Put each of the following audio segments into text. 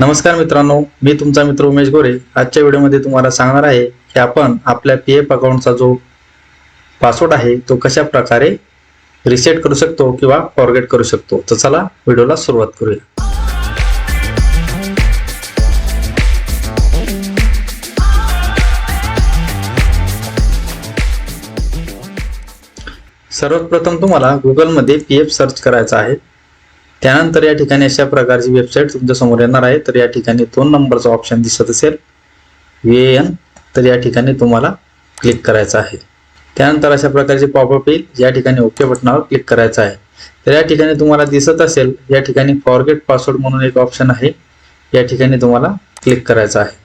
नमस्कार मित्रांनो मी तुमचा मित्र उमेश गोरे. आजच्या व्हिडिओमध्ये तुम्हाला सांगणार आहे की आपण आपल्या पी एफ अकाउंटचा जो पासवर्ड आहे तो कशा प्रकारे रिसेट करू शकतो किंवा फॉरगेट करू शकतो. तर चला व्हिडिओला सुरुवात करूया. सर्वप्रथम तुम्हाला गुगलमध्ये पी एफ सर्च करायचा आहे. त्यानंतर या ठिकाणी अशा प्रकारची वेबसाईट तुमच्यासमोर येणार आहे. तर या ठिकाणी दोन नंबरचा ऑप्शन दिसत असेल. व्ही एन तर या ठिकाणी तुम्हाला क्लिक करायचं आहे. त्यानंतर अशा प्रकारचे पॉपअप येईल. या ठिकाणी ओके बटनावर क्लिक करायचं आहे. तर या ठिकाणी तुम्हाला दिसत असेल या ठिकाणी फॉरगेट पासवर्ड म्हणून एक ऑप्शन आहे. या ठिकाणी तुम्हाला क्लिक करायचं आहे.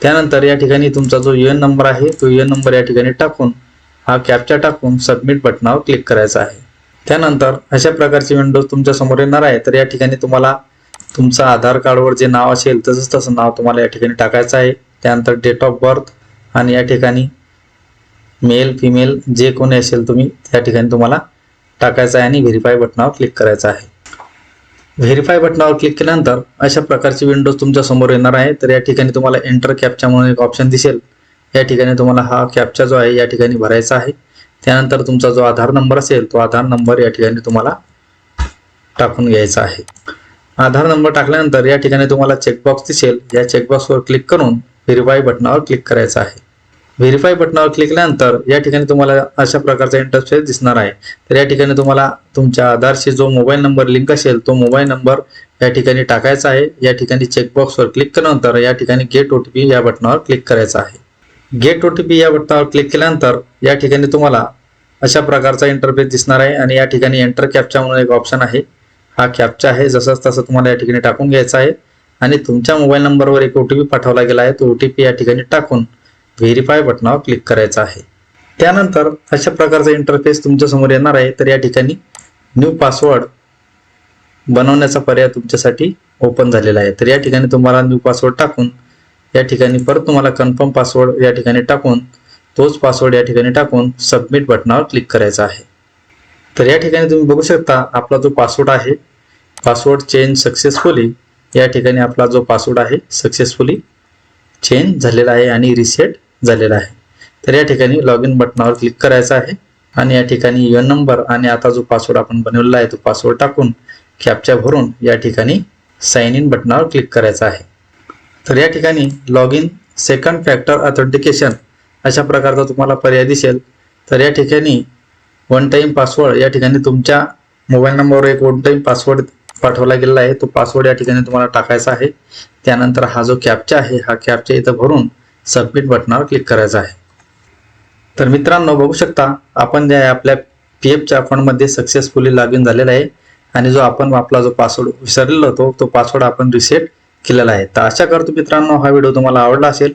त्यानंतर या ठिकाणी तुमचा जो यू एन नंबर आहे तो यू एन नंबर या ठिकाणी टाकून हा कॅपचा टाकून सबमिट बटनावर क्लिक करायचा आहे. त्यानंतर अशा प्रकारची विंडोज तुमच्यासमोर येणार आहे. तर या ठिकाणी तुम्हाला तुमचं आधार कार्डवर जे नाव असेल तसंच तसं नाव तुम्हाला या ठिकाणी टाकायचं आहे. त्यानंतर डेट ऑफ बर्थ आणि या ठिकाणी मेल फिमेल जे कोणी असेल तुम्ही त्या ठिकाणी तुम्हाला टाकायचं आहे आणि व्हेरीफाय बटनावर क्लिक करायचं आहे. व्हेरीफाय बटनावर क्लिक केल्यानंतर अशा प्रकारची विंडोज तुमच्यासमोर येणार आहे. तर या ठिकाणी तुम्हाला एंटर कॅपचा म्हणून एक ऑप्शन दिसेल. या ठिकाणी तुम्हाला हा कॅपचा जो आहे या ठिकाणी भरायचा आहे. त्यानंतर तुमचा जो आधार नंबर असेल तो आधार नंबर या ठिकाणी तुम्हाला टाकून घ्यायचा आहे. आधार नंबर टाकल्यानंतर या ठिकाणी तुम्हाला चेकबॉक्स दिसेल. या चेकबॉक्सवर क्लिक करून व्हेरीफाय बटनावर क्लिक करायचं आहे. व्हेरीफाय बटनावर क्लिक केल्यानंतर या ठिकाणी तुम्हाला अशा प्रकारचा इंटरफेस दिसणार आहे. तर या ठिकाणी तुम्हाला तुमच्या आधारशी जो मोबाईल नंबर लिंक असेल तो मोबाईल नंबर या ठिकाणी टाकायचा आहे. या ठिकाणी चेकबॉक्सवर क्लिक केल्यानंतर या ठिकाणी गेट ओ टी पी या बटनावर क्लिक करायचं आहे. गेट ओ टी पी या बटनावर क्लिक केल्यानंतर या ठिकाणी तुम्हाला अशा प्रकारचा इंटरफेस दिसणार आहे आणि या ठिकाणी एंटर कॅपचा म्हणून एक ऑप्शन आहे. हा कॅपचा आहे. जसंच तसं तुम्हाला या ठिकाणी टाकून घ्यायचा आहे. आणि तुमच्या मोबाईल नंबरवर एक ओ टी पी पाठवला गेला आहे. तो ओ टी पी या ठिकाणी टाकून व्हेरीफाय बटनावर क्लिक करायचा आहे. त्यानंतर अशा प्रकारचा इंटरफेस तुमच्यासमोर येणार आहे. तर या ठिकाणी न्यू पासवर्ड बनवण्याचा पर्याय तुमच्यासाठी ओपन झालेला आहे. तर या ठिकाणी तुम्हाला न्यू पासवर्ड टाकून या ठिकाणी परत तुम्हाला कन्फर्म पासवर्ड या ठिकाणी टाकून तोच पासवर्ड या ठिकाणी टाकून सबमिट बटनावर क्लिक करायचा आहे. तर या ठिकाणी तुम्ही बघू शकता आपला जो पासवर्ड आहे पासवर्ड चेंज सक्सेसफुली या ठिकाणी आपला जो पासवर्ड आहे सक्सेसफुली चेंज झालेला आहे आणि रिसेट झालेला आहे. तर या ठिकाणी लॉग इन बटनावर क्लिक करायचं आहे आणि या ठिकाणी युएन नंबर आणि आता जो पासवर्ड आपण बनवलेला आहे तो पासवर्ड टाकून कॅपच्या भरून या ठिकाणी साइन इन बटनावर क्लिक करायचं आहे. तर या ठिकाणी log in second factor authentication अशा प्रकारचा तुम्हाला पर्याय दिसेल. तर या ठिकाणी वन टाईम पासवर्ड या ठिकाणी तुमच्या मोबाईल नंबरवर एक वन टाईम पासवर्ड पाठवला गेलेला आहे. तो पासवर्ड या ठिकाणी तुम्हाला टाकायचा आहे. त्यानंतर हा जो कॅपचा आहे हा कॅपचा इथं भरून सबमिट बटनावर क्लिक करायचा आहे. तर मित्रांनो बघू शकता आपण ज्या आपल्या पी एफच्या अकाउंटमध्ये सक्सेसफुली लॉग इन झालेला आहे आणि जो आपण आपला जो पासवर्ड विसरलेला होतो तो पासवर्ड आपण रिसेट केलेला आहे. तर आशा करतो मित्रांनो हा व्हिडिओ तुम्हाला आवडला असेल.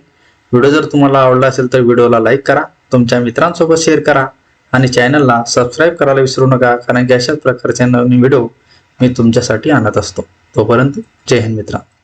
व्हिडिओ जर तुम्हाला आवडला असेल तर व्हिडिओला लाईक करा तुमच्या मित्रांसोबत शेअर करा आणि चॅनलला सबस्क्राईब करायला विसरू नका कारण की अशाच प्रकारचे नवीन व्हिडिओ मी तुमच्यासाठी आणत असतो. तोपर्यंत जय हिंद मित्रांनो.